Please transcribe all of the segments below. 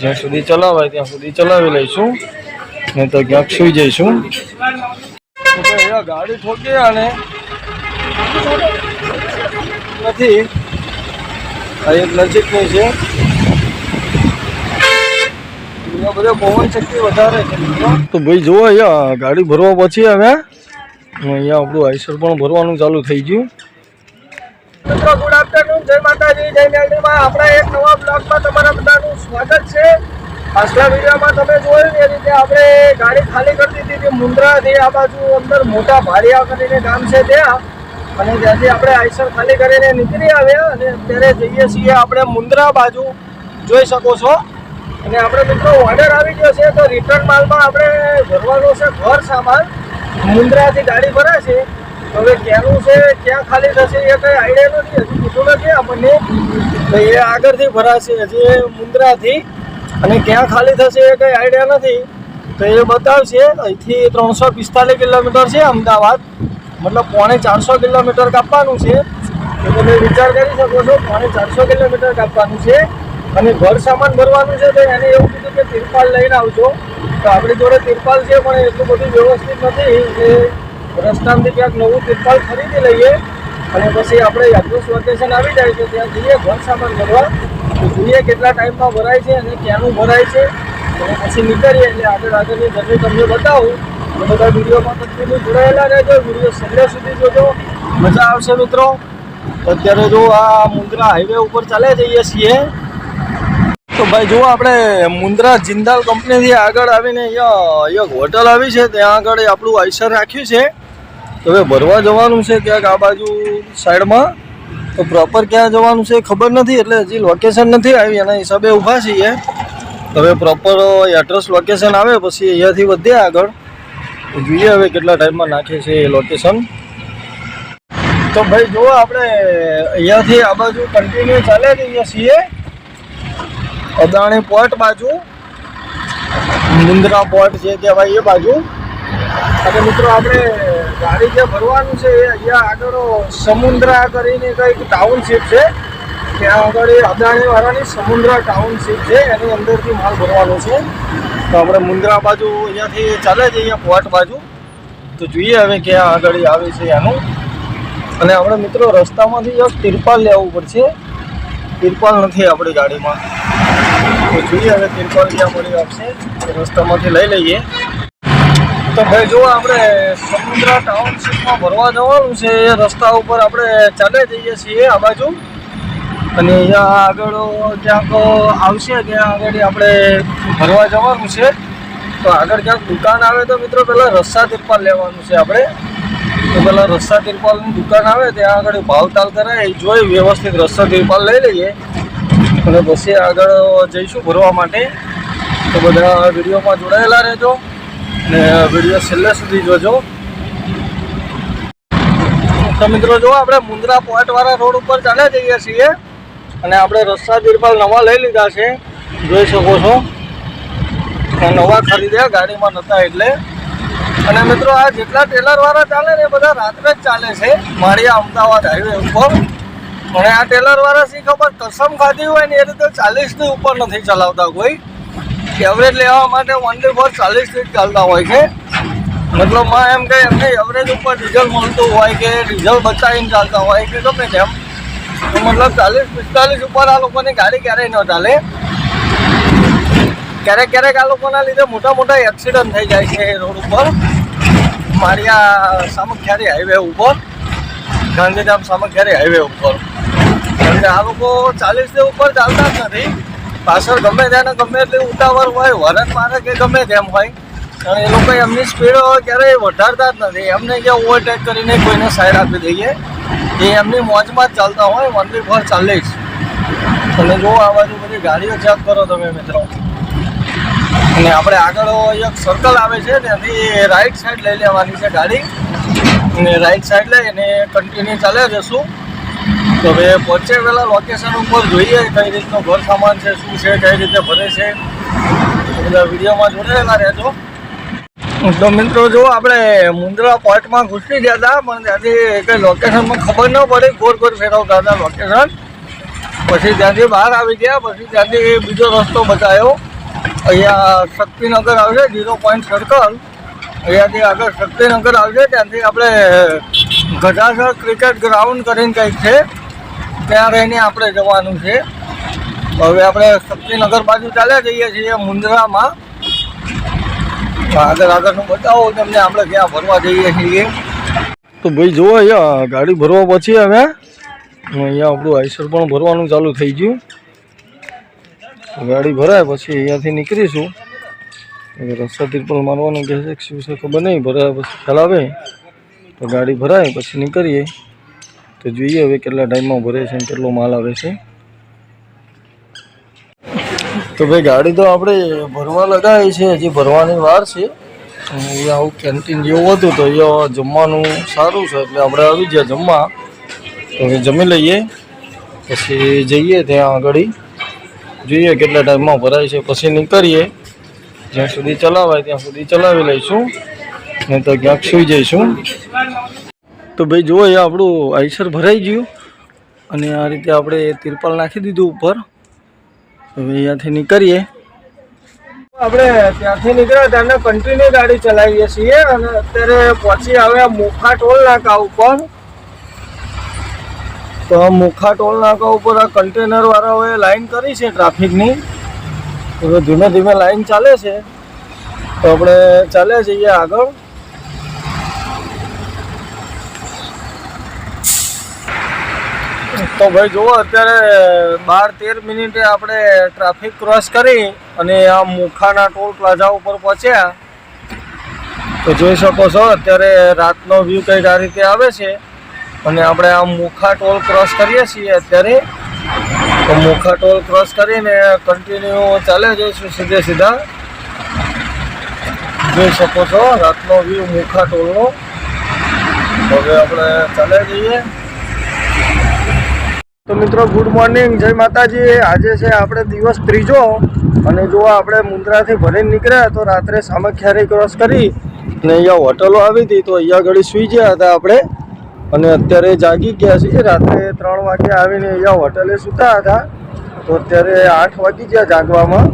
જ્યાં સુધી ચલાવાય ત્યાં સુધી ચલાવી લઈશું. નહીં તો ક્યાંક સુઈ જઈશું. ગાડી ઠોકી અને નથી. આ એક નજીકની છે. બધે પવન વધારે તો ભાઈ જુઓ અહીંયા ગાડી ભરવા પછી હવે. અહીંયા આપણું આઈસર પણ ભરવાનું ચાલુ થઈ ગયું. મિત્રો ગુડ આફ્ટરનૂન જય માતાજી, જય મેલડીમાં. આપણા એક નવા બ્લોગમાં તમારા બધાનું સ્વાગત છે. પાછલા વિડીયોમાં તમે જોયું એ રીતે આપણે ગાડી ખાલી કરી દીધી હતી મુન્દ્રાથી આ બાજુ અંદર મોટા ભાડિયા કરીને ગામ છે ત્યાં. અને ત્યાંથી આપણે આઈસર ખાલી કરીને નીકળી આવ્યા અને અત્યારે જઈએ છીએ આપણે મુન્દ્રા બાજુ. જોઈ શકો છો. અને આપણે મિત્રો ઓર્ડર આવી ગયો છે, તો રિટર્ન માલમાં આપણે ભરવાનો છે ઘર સામાન. મુન્દ્રાથી ગાડી ભરાય છે. હવે ક્યાંનું છે, ક્યાં ખાલી થશે એ કંઈ આઈડિયા નથી હજી કીધું નથી આપણને તો એ આગળથી ભરાશે, હજી એ મુન્દ્રાથી અને ક્યાં ખાલી થશે એ કંઈ આઈડિયા નથી. તો એ બતાવશે, અહીંથી ત્રણસો પિસ્તાલીસ કિલોમીટર છે અમદાવાદ. મતલબ પોણે ચારસો કિલોમીટર કાપવાનું છે. તો તમે વિચાર કરી શકો છો, પોણે ચારસો કિલોમીટર કાપવાનું છે. અને ઘર સામાન ભરવાનું છે, તો એને એવું કીધું કે તિરપાલ લઈને આવજો. તો આપણી જોડે તિરપાલ છે, પણ એટલું બધું વ્યવસ્થિત નથી. કે રસ્તામાંથી ક્યાંક નવું તિરપાલ ખરીદી લઈએ અને પછી આપણે એડ્રેસ વેકેશન આવી જાય છે, ત્યાં જઈએ, ઘર સામાન ભરવા. જોઈએ કેટલા ટાઈમમાં ભરાય છે અને ક્યાંનું ભરાય છે. અને પછી નીકળીએ એટલે આગળ આગળની જર્ની તમને બતાવું. તો બધા વિડીયોમાં કન્ટિન્યુ જોડાયેલા રહેજો, વીડિયો સંડે સુધી જોજો. મજા આવશે મિત્રો. અત્યારે જો આ મુન્દ્રા હાઈવે ઉપર ચાલે જઈએ છીએ. તો ભાઈ જુઓ આપણે મુન્દ્રા જિંદાલ કંપનીથી આગળ આવીને અહીંયા હોટલ આવી છે. ત્યાં આગળ આપણું આઈસર રાખ્યું છે. હવે ભરવા જવાનું છે ક્યાંક આ બાજુ સાઈડમાં? તો પ્રોપર ક્યાં જવાનું છે ખબર નથી, એટલે હજી લોકેશન નથી આવી, એના હિસાબે ઊભા છીએ. હવે પ્રોપર એડ્રેસ લોકેશન આવે, પછી અહીંયાથી વધીએ આગળ. જોઈએ હવે કેટલા ટાઈમમાં નાખે છે એ લોકેશન તો ભાઈ જુઓ આપણે અહીંયાથી આ બાજુ કન્ટિન્યુ ચાલે જઈએ છીએ. અદાણી પોર્ટ બાજુ. મુન્દ્રા પોર્ટ છે કહેવાય એ બાજુ. અને મિત્રો આપણે ગાડી જે ભરવાનું છે એ અહીંયા આગળ સમુદ્રા કરીને કંઈક ટાઉનશીપ છે. ત્યાં આગળ એ અદાણીવાળાની સમુદ્રા ટાઉનશીપ છે. એની અંદરથી માલ ભરવાનો છે. તો આપણે મુન્દ્રા બાજુ અહીંયાથી ચાલે છે અહીંયા પોર્ટ બાજુ. તો જોઈએ હવે ક્યાં આગળ આવે છે એનું અને આપણે મિત્રો રસ્તામાંથી એક તિરપાલ લેવું પડશે. તિરપાલ નથી આપણી ગાડીમાં. તો જોઈએ હવે તિરપાલ ક્યાં મળી આપશે. રસ્તામાંથી લઈ લઈએ. તો ભાઈ જો આપણે સમુદ્ર ટાઉનશીપમાં ભરવા જવાનું છે. એ રસ્તા ઉપર આપણે ચાલે જઈએ છીએ આ બાજુ. અને અહીંયા આગળ ક્યાંક આવશે, ત્યાં આગળ આપણે ભરવા જવાનું છે. તો આગળ ક્યાંક દુકાન આવે તો મિત્રો પહેલાં રસ્સા તિરપાલ લેવાનું છે આપણે. તો પહેલાં રસ્સા તિરપાલની દુકાન આવે, ત્યાં આગળ ભાવતાલ કરાય જોઈ વ્યવસ્થિત રસ્સા તિરપાલ લઈ લઈએ. અને પછી આગળ જઈશું ભરવા માટે. તો બધા વિડીયોમાં જોડાયેલા રહેજો. અને વીડિયો છેલ્લે સુધી જોજો. તો મિત્રો જો આપણે મુન્દ્રા પોઈન્ટવાળા રોડ ઉપર ચાલે જઈએ છીએ અને આપણે રસ્તા તિરપાલ નવા લઈ લીધા છે. જોઈ શકો છો. નવા ખરીદ્યા, ગાડીમાં નહોતા એટલે. અને મિત્રો આ જેટલા ટેલરવાળા ચાલે ને એ બધા રાત્રે જ ચાલે છે. માળિયા અમદાવાદ હાઈવે ઉપર. અને આ ટેલરવાળા, શી ખબર કસમ ખાધી હોય ને એ રીતે ચાલીસની ઉપર નથી ચલાવતા કોઈ. એવરેજ લેવા માટે ઓનલી ફોર ચાલીસ જ ચાલતા હોય છે. મતલબમાં એમ કે એમને એવરેજ ઉપર ડીઝલ મળતું હોય કે ડીઝલ બચાવીને ચાલતા હોય કે ગમે તેમ. મતલબ ચાલીસ, પિસ્તાલીસ ઉપર આ લોકોની ગાડી ક્યારેય ન ચાલે. ક્યારેક ક્યારેક આ લોકોના લીધે મોટા મોટા એક્સિડન્ટ થઈ જાય છે રોડ ઉપર. મારી આ સામખિયારી હાઈવે ઉપર. ગાંધીધામ સામખિયારી હાઈવે ઉપર. એટલે આ લોકો ચાલીસ ઉપર ચાલતા જ નથી. પાછળ ગમે ત્યાં ગમે એટલી ઉતાવળ હોય વરન મારે કે ગમે તેમ હોય. એ લોકો એમની સ્પીડ ક્યારેય વધારતા જ નથી. એમને જે ઓવરટેક કરીને કોઈને સાઈડ આપી દઈએ, એ એમની મોજમાં જ ચાલતા હોય ઓનલી ફોર ચાલીસ તમે જો આ બાજુ બધી ગાડીઓ ચેક કરો તમે મિત્રો. અને આપણે આગળ એક સર્કલ આવે છે, ત્યાંથી રાઈટ સાઈડ લઈ લેવાની છે ગાડી. અને રાઈટ સાઈડ લઈ અને કન્ટિન્યુ ચાલે જશું. તો હવે પહોંચે પહેલાં લોકેશન ઉપર જોઈએ કઈ રીતનો ઘર સામાન છે, શું છે, કઈ રીતે ભરે છે. બધા વિડીયોમાં જોડાયેલા રહેજો. તો મિત્રો, જો આપણે મુંદ્રા પોર્ટમાં ઘૂસી ગયા હતા, પણ ત્યાંથી કંઈ લોકેશનમાં ખબર ન પડી ગોર ગોર ફેરવતા હતા લોકેશન પછી ત્યાંથી બહાર આવી ગયા, પછી ત્યાંથી બીજો રસ્તો બતાવ્યો. અહીંયા શક્તિનગર આવશે ઝીરો પોઈન્ટ સર્કલ અહીંયાથી આગળ શક્તિનગર આવશે, ત્યાંથી આપણે ગજાસર ક્રિકેટ ગ્રાઉન્ડ કરીને કંઈક છે, ત્યાં રહીને આપણે જવાનું છે. હવે આપણે શક્તિનગર બાજુ ચાલ્યા જઈએ છીએ મુન્દ્રામાં આગળ આગળનું બતાવો, તમને આપણે ક્યાં ફરવા જઈએ છીએ. તો ભાઈ જુઓ અહીંયા ગાડી ભરવા પછી હવે અહીંયા આપણું આઈસર પણ ભરવાનું ચાલુ થઈ ગયું. ગાડી ભરાય પછી અહીંયાથી નીકળીશું. રસ્તા તિરપલ મારવાનું કહે છે શું છે ખબર નહીં, ભરાય પછી ખ્યાલ આવે. તો ગાડી ભરાય, પછી નીકળીએ. તો જોઈએ હવે કેટલા ટાઈમમાં ભરે છે કેટલો માલ આવે છે. તો ભાઈ, ગાડી તો આપણે ભરવા લગાવી છે, હજી ભરવાની વાર છે. આવું કેન્ટીન જેવું હતું તો અહીંયા જમવાનું સારું છે, એટલે આપણે આવી ગયા જમવા. તો હવે જમી લઈએ, પછી જઈએ ત્યાં આગળ. જોઈએ કેટલા ટાઈમમાં ભરાય છે, પછી નીકળીએ. જ્યાં સુધી ચલાવાય ત્યાં સુધી ચલાવી લઈશું. નહીં તો ક્યાંક સુઈ જઈશું. તો ભાઈ જુઓ, એ આપણું આઈસર ભરાઈ ગયું. અને આ રીતે આપણે તિરપાલ નાખી દીધું ઉપર. હવે અહીંયાથી નીકળીએ. આપણે ત્યાંથી નીકળ્યા ત્યાંને કન્ટિન્યુ ગાડી ચલાવીએ છીએ અને અત્યારે પહોંચી આવ્યા મોખા ટોલ નાકા ઉપર. તો આ મોખા ટોલ નાકા ઉપર આ કન્ટેનર વાળાઓએ લાઈન કરી છે ટ્રાફિકની. હવે ધીમે ધીમે લાઈન ચાલે છે. તો આપણે ચાલ્યા જઈએ આગળ. તો ભાઈ જુઓ, અત્યારે બાર તેર મિનિટે આપણે ટ્રાફિક ક્રોસ કરી અને આ મુખાના ટોલ પ્લાઝા ઉપર પહોંચ્યા. તો જોઈ શકો છો, અત્યારે રાતનો વ્યૂ કંઈક આ રીતે આવે છે. અને આપણે આ મુખા ટોલ ક્રોસ કરીએ છીએ અત્યારે. તો મુખા ટોલ ક્રોસ કરીને કન્ટિન્યુ ચાલે જઈશું સીધે સીધા. જોઈ શકો છો, રાતનો વ્યૂ મુખા ટોલનો. હવે આપણે ચાલે જઈએ. તો મિત્રો ગુડ મોર્નિંગ જય માતાજી. આજે છે આપણે દિવસ ત્રીજો અને જો આપણે મુન્દ્રાથી ભરીને નીકળ્યા તો રાત્રે સામખ્યારી ક્રોસ કરી અને અહીંયા હોટલો આવી હતી તો અહીંયા ઘડી સુઈ ગયા હતા આપણે. અને અત્યારે જાગી ગયા છીએ. રાત્રે ત્રણ વાગે આવીને અહીંયા હોટલે સૂતા હતા. તો અત્યારે આઠ વાગી ગયા જાગવામાં.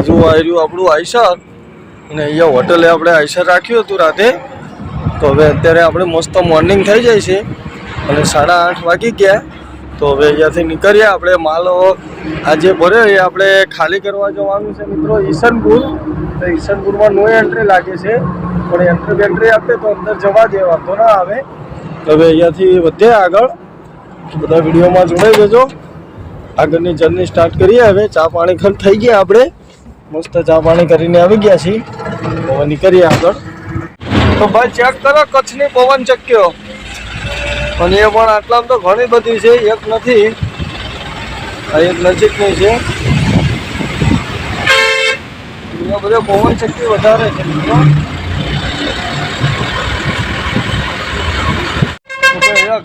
હજુ આવ્યું આપણું આઈસર અને અહીંયા હોટલે આપણે આઈસર રાખ્યું હતું રાતે. તો હવે અત્યારે આપણે મસ્ત મોર્નિંગ થઈ જાય છે. અને સાડા આઠ વાગી ગયા. તો હવે અહીંયાથી નીકળ્યા આપણે માલ આજે ભર્યો એ આપણે ખાલી કરવા જવાનું છે મિત્રો ઈશનપુર તો ઈસનપુરમાં નો એન્ટ્રી લાગે છે, પણ એન્ટ્રી બેન્ટ્રી આપે તો અંદર જવા દે, વાંધો ના આવે. તો હવે અહીંયાથી વધે આગળ. બધા વિડીયોમાં જોડાઈ જજો આગળની જર્ની સ્ટાર્ટ કરીએ હવે. ચા પાણી ખર થઈ ગયા આપણે. મસ્ત ચા પાણી કરીને આવી ગયા છીએ. હવે નીકળીએ આગળ. તો ભાઈ ચેક કરો કચ્છની પવન ચક્ક્યો અને એ પણ આટલામાં તો ઘણી બધી છે, એક નથી. એક નજીકની છે. અહીંયા બધે પવન શક્તિ વધારે છે.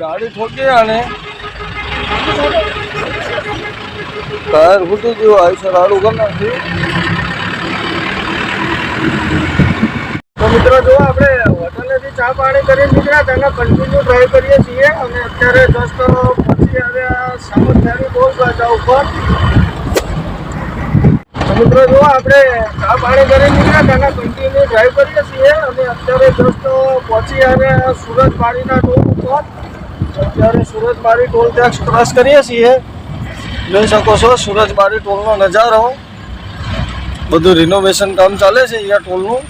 ગાડી ઠોકી અને ટાયર ફૂટી ગયું. આઈસર ગમે કરી નાખ્યું તો મિત્રો, જો આપણે હોટલેથી ચા પાણી કરીને નીકળ્યા તેના કન્ટિન્યુ ડ્રાઈવ કરીએ છીએ અને અત્યારે જસ્ટ પહોંચી આવ્યા સામખિયારી ટોલ રાજા ઉપર. મિત્રો, જો આપણે ચા પાણી કરીને નીકળ્યા તેના કન્ટિન્યુ ડ્રાઈવ કરીએ છીએ અને અત્યારે જસ્ટ પહોંચી આવ્યા સુરતવાડીના ટોલ ઉપર. અત્યારે સુરતવાડી ટોલ ટેક્સ ક્રોસ કરીએ છીએ. જોઈ શકો છો સુરજબારી ટોલનો નજારો. બધું રિનોવેશન કામ ચાલે છે અહીંયા ટોલનું.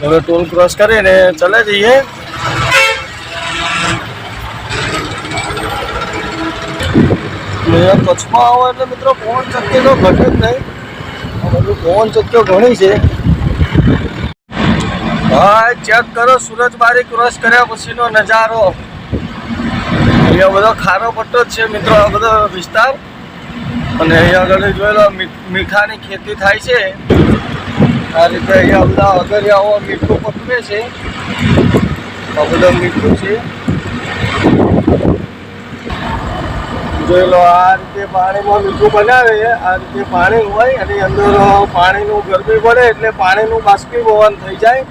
હવે ટોલ ક્રોસ કરીને ચલે જઈએ. કચ્છમાં આવો એટલે મિત્રો પવન ચક્કી તો ઘટે જ નહીં. બધું પવન ચક્કીઓ ઘણી છે. હા ચેક કરો સુરજબારી ક્રોસ કર્યા પછીનો નજારો. અહીંયા બધો ખારો પટ્ટો જ છે મિત્રો, આ બધો વિસ્તાર. અને અહીંયા આગળ જોયેલો મીઠાની ખેતી થાય છે. આ રીતે અહીંયા બધા અગરિયાઓ, મીઠું પકવે છે. આ બધું મીઠું છે. જોઈ લો, આ રીતે પાણીમાં મીઠું બનાવે આ રીતે પાણી હોય અને અંદર પાણીનું ગરમી પડે એટલે પાણીનું બાષ્પીભવન થઈ જાય.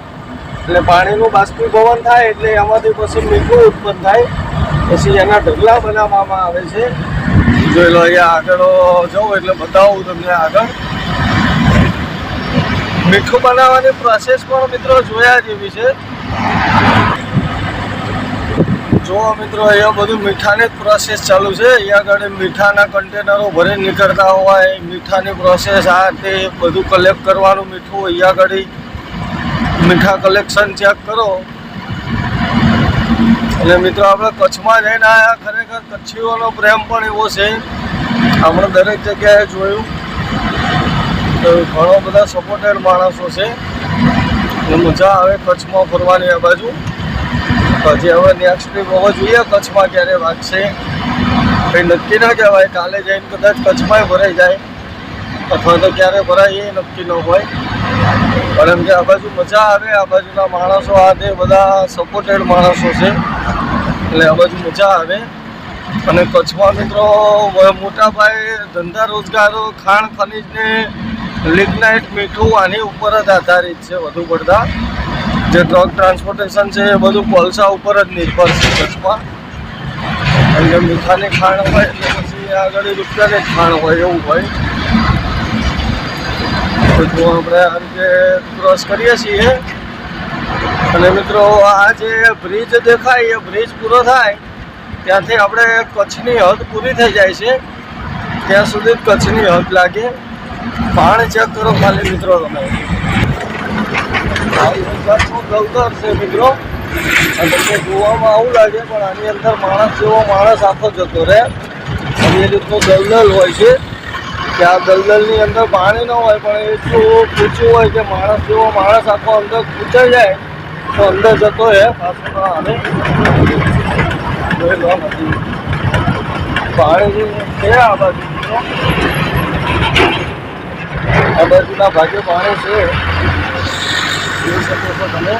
એટલે પાણીનું બાષ્પીભવન થાય એટલે એમાંથી પછી મીઠું ઉત્પન્ન થાય. પછી એના ઢગલા બનાવવામાં આવે છે. જોઈ લો, અહીંયા આગળ જાઉં એટલે બતાવું તમને આગળ. મીઠું બનાવવાની પ્રોસેસ પણ મિત્રો જોયા જેવી છે. જો મિત્રો, અહીંયા બધું મીઠાની જ પ્રોસેસ ચાલુ છે. અહીંયા આગળ મીઠાના કન્ટેનરો ભરી નીકળતા હોય, મીઠાની પ્રોસેસ આ તે બધું કલેક્ટ કરવાનું મીઠું. અહીંયા આગળ મીઠા કલેક્શન ચેક કરો. એટલે મિત્રો, આપણે કચ્છમાં જઈને આવ્યા ખરેખર કચ્છીઓનો પ્રેમ પણ એવો છે. આપણે દરેક જગ્યાએ જોયું. તો ઘણો બધા સપોર્ટેડ માણસો છે. મજા આવે કચ્છમાં ફરવાની આ બાજુ. પછી હવે નેક્સ્ટ ટ્રીપ હવે જોઈએ કચ્છમાં ક્યારે વાગશે કંઈ નક્કી ના કહેવાય, કાલે જઈને કદાચ કચ્છમાં ભરાઈ જાય. અથવા તો ક્યારે ભરાય એ નક્કી ન હોય. કારણ કે આ બાજુ મજા આવે, આ બાજુના માણસો, આ તે બધા સપોર્ટેડ માણસો છે. એટલે આ બાજુ મજા આવે. અને કચ્છમાં મિત્રો મોટા ભાઈ ધંધા રોજગારો, ખાણ ખનીજને લિગ્નાઇટ મીઠું આની ઉપર જ આધારિત છે વધુ પડતા. જે ડ્રગ ટ્રાન્સપોર્ટેશન છે એ બધું કોલસા ઉપર જ નિર્ભર છે કચ્છમાં. કારણ કે મીઠાની ખાણ હોય એટલે પછી આગળ રૂપિયાની ખાણ હોય એવું હોય. તો જો આપણે આ રીતે ક્રોસ કરીએ છીએ. અને મિત્રો, આ જે બ્રિજ દેખાય, એ બ્રિજ પૂરો થાય, ત્યાંથી આપણે કચ્છની હદ પૂરી થઈ જાય છે. ત્યાં સુધી કચ્છની હદ લાગે. પાણી ચેક કરો ખાલી મિત્રો. તમે એક છે મિત્રો. અને જોવામાં આવું લાગે પણ આની અંદર માણસ જેવો માણસ આખો જતો રહે. અને એ રીતનું દલદલ હોય છે. કે આ દલદલની અંદર પાણી ન હોય, પણ એટલું ઊંચું હોય કે માણસ જેવો માણસ આખો અંદર ખૂંચાઈ જાય, તો અંદર જતો રહે. પાછું પાણી છે આ બાજુ? મિત્રો. આ બાજુના ભાગે પાણી છે જોઈ શકો છો તમે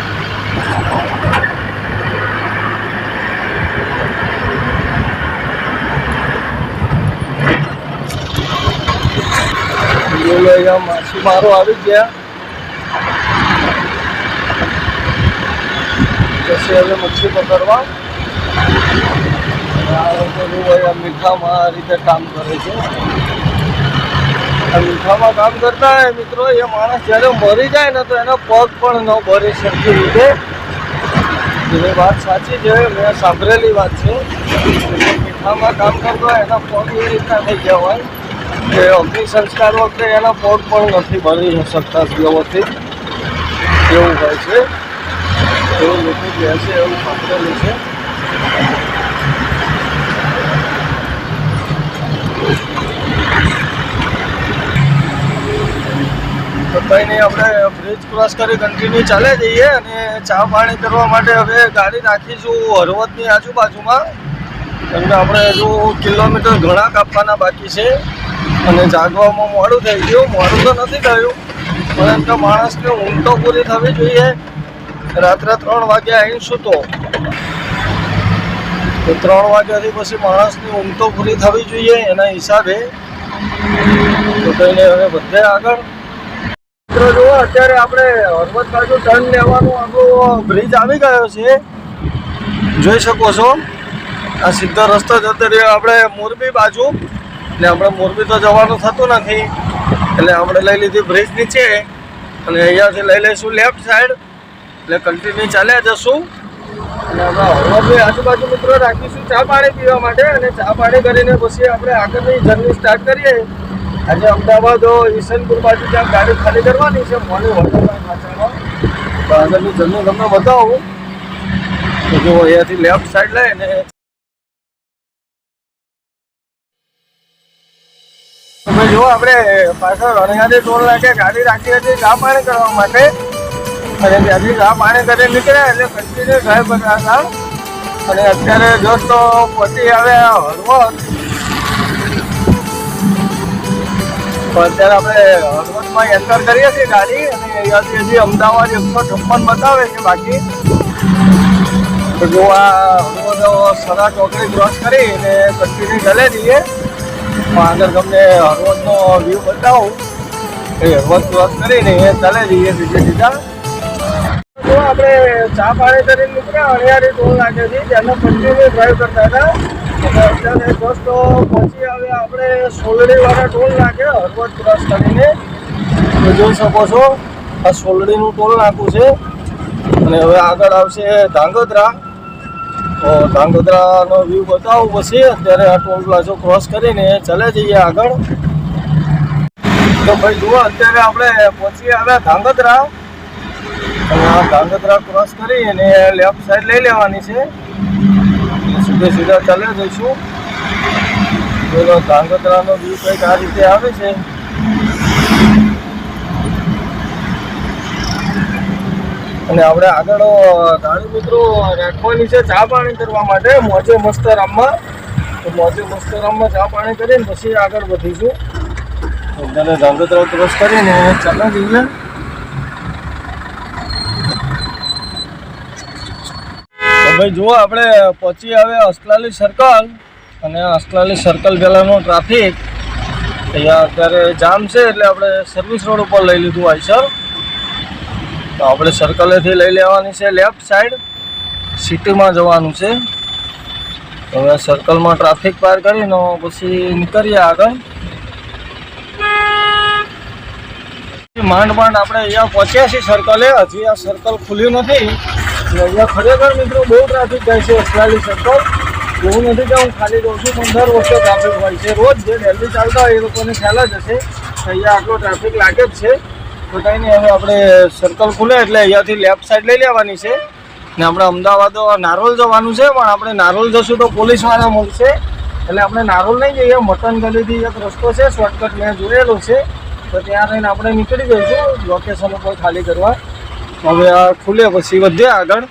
બોલો અહીંયા માછીમારો આવી ગયા પછી હવે મચ્છી પકડવા અને આ લોકો જો અહીંયા મીઠામાં આ રીતે કામ કરે છે આ મીઠામાં કામ કરતા હોય, મિત્રો, એ માણસ જ્યારે મરી જાય ને તો એનો પગ પણ ન ભરી સરખી રીતે. એની વાત સાચી છે, મેં સાંભળેલી વાત છે. મીઠામાં કામ કરતો હોય, એના પગ એવી રીતના થઈ ગયા હોય કે અગ્નિ સંસ્કાર વખતે એના પગ પણ નથી ભરી શકતા વ્યવસ્થિત એવું હોય છે. એવું લોકો કહે છે, એવું સાંભળેલું છે. તો નહીં આપણે બ્રિજ ક્રોસ કરી કન્ટિન્યુ ચાલે જઈએ અને ચા પાણી કરવા માટે હવે ગાડી રાખીશું હરવદની આજુબાજુમાં. કેમ કે આપણે હજુ કિલોમીટર ઘણા કાપવાના બાકી છે. અને જાગવામાં મોડું થઈ ગયું. મોડું તો નથી થયું પરંતુ માણસને ઊંઘ તો પૂરી થવી જોઈએ. રાત્રે ત્રણ વાગે આવીને સૂતો. તો ત્રણ વાગ્યાથી પછી માણસની ઊંઘ તો પૂરી થવી જોઈએ એના હિસાબે. તો કહીને હવે બધે આગળ. મિત્રો, જુઓ, અત્યારે આપણે હળવદ બાજુ ટર્ન લેવાનું આપણો બ્રિજ આવી ગયો છે. જોઈ શકો છો. આ સીધો રસ્તો જતો રહ્યો આપણે મોરબી બાજુ. એટલે આપણે મોરબી તો જવાનું થતું નથી. એટલે આપણે લઈ લીધી બ્રિજ નીચે. અને અહીંયાથી લઈ લઈશું લેફ્ટ સાઈડ એટલે કન્ટિન્યુ ચાલ્યા જશું. અને આપણે હળવદની આજુબાજુ મિત્રો રાખીશું ચા પાણી પીવા માટે. અને ચા પાણી કરીને પછી આપણે આગળની જર્ની સ્ટાર્ટ કરીએ. આજે અમદાવાદ ઈશનપુર બાજુ જ્યાં ગાડી ખાલી કરવાની છે મોની ખાચામાં આગળની જર્ની તમને બતાવું. તો જો અહીંયાથી લેફ્ટ સાઈડ લઈને તમે જુઓ આપણે પાછળ રણિયાની ટોલ નાખે ગાડી રાખી હતી ચા પાણી કરવા માટે. અને ત્યાંથી ચા પાણી કરીને નીકળ્યા એટલે કન્ટિન્યુ કરતા હતા. અને અત્યારે જસ્ટ પતિ આવ્યા હળવદ. તો અત્યારે આપણે હળવદમાં એન્ટર કરીએ છીએ ગાડી અને અહીંયાથી હજી અમદાવાદ એકસો છપ્પન બતાવે છે બાકી. તો જો આ હળવદ સરા ચોકડી ક્રોસ કરી અને કન્ટિન્યુ ચાલે જઈએ. આગળ તમને હળવદનો વ્યૂ બતાવું. એ હળવદ ક્રોસ કરીને એ ચાલે જઈએ બીજે સીધા. આપણે ચા પાણી કરીને નીકળ્યા અણિયારી ટોલ છે ત્યાંનો કન્ટિન્યુ ડ્રાઈવ કરતા હતા. અત્યારે દોસ્તો, પછી હવે આપણે સોલડીવાળા ટોલ નાખે હળવદ ક્રોસ કરીને તો જોઈ શકો છો, આ સોલડીનું ટોલ નાખું છે. અને હવે આગળ આવશે ધાંગધ્રા. તો વ્યૂ બતાવું પછી અત્યારે આ ટોલ પ્લાઝો ક્રોસ કરીને ચલે જઈએ આગળ. તો ભાઈ જુઓ, અત્યારે આપણે પહોંચી આવ્યા ધાંગધ્રા. અને આ ધાંગધ્રા ક્રોસ કરી અને લેફ્ટ સાઈડ લઈ લેવાની છે. સીધે સીધા ચાલે જઈશું. પેલો ધાંગધ્રાનો વ્યૂ કંઈક આ રીતે આવે છે? અને આપણે આગળ ગાડી મિત્રો રાખવાની છે ચા પાણી કરવા માટે. મોજે મસ્તરામમાં તો મોજે મસ્તરામમાં ચા પાણી કરીને પછી આગળ વધીશું. અત્યારે ધાંગધ્રા ક્રોસ કરીને ચાલે જઈએ તો ભાઈ જુઓ, આપણે પહોંચી આવે અસ્કલાલી સર્કલ અને અસ્કલાલી સર્કલ પહેલાંનો ટ્રાફિક અહીંયા અત્યારે જામ છે એટલે આપણે સર્વિસ રોડ ઉપર લઈ લીધું આઈસર. તો આપણે સર્કલેથી લઈ લેવાની છે લેફ્ટ સાઈડ સિટીમાં જવાનું છે. હવે સર્કલમાં ટ્રાફિક પાર કરીને પછી નીકળીએ આગળ. માંડ માંડ આપણે અહીંયા પહોંચ્યા છીએ સર્કલે હજી આ સર્કલ ખુલ્યું નથી. અહીંયા ખરેખર મિત્રો બહુ ટ્રાફિક થાય છે અસલાલી સર્કલ એવું નથી કે હું ખાલી કહું છું પણ દર વખતે ટ્રાફિક હોય છે. રોજ જે ડેલી ચાલતા હોય એ લોકોને ખ્યાલ જ હશે અહીંયા આટલો ટ્રાફિક લાગે જ છે. તો કંઈ નહીં, હવે આપણે સર્કલ ખુલે એટલે અહીંયાથી લેફ્ટ સાઈડ લઈ લેવાની છે. ને આપણે અમદાવાદ નારોલ જવાનું છે, પણ આપણે નારોલ જશું તો પોલીસવાળા મળશે. એટલે આપણે નારોલ નહીં જઈએ, મટન ગલીથી એક રસ્તો છે શોર્ટકટ મેં જોયેલો છે. તો ત્યાં રહીને આપણે નીકળી જઈશું. લોકેશન ઉપર ખાલી કરવા. હવે આ ખુલે પછી વધ્યા આગળ.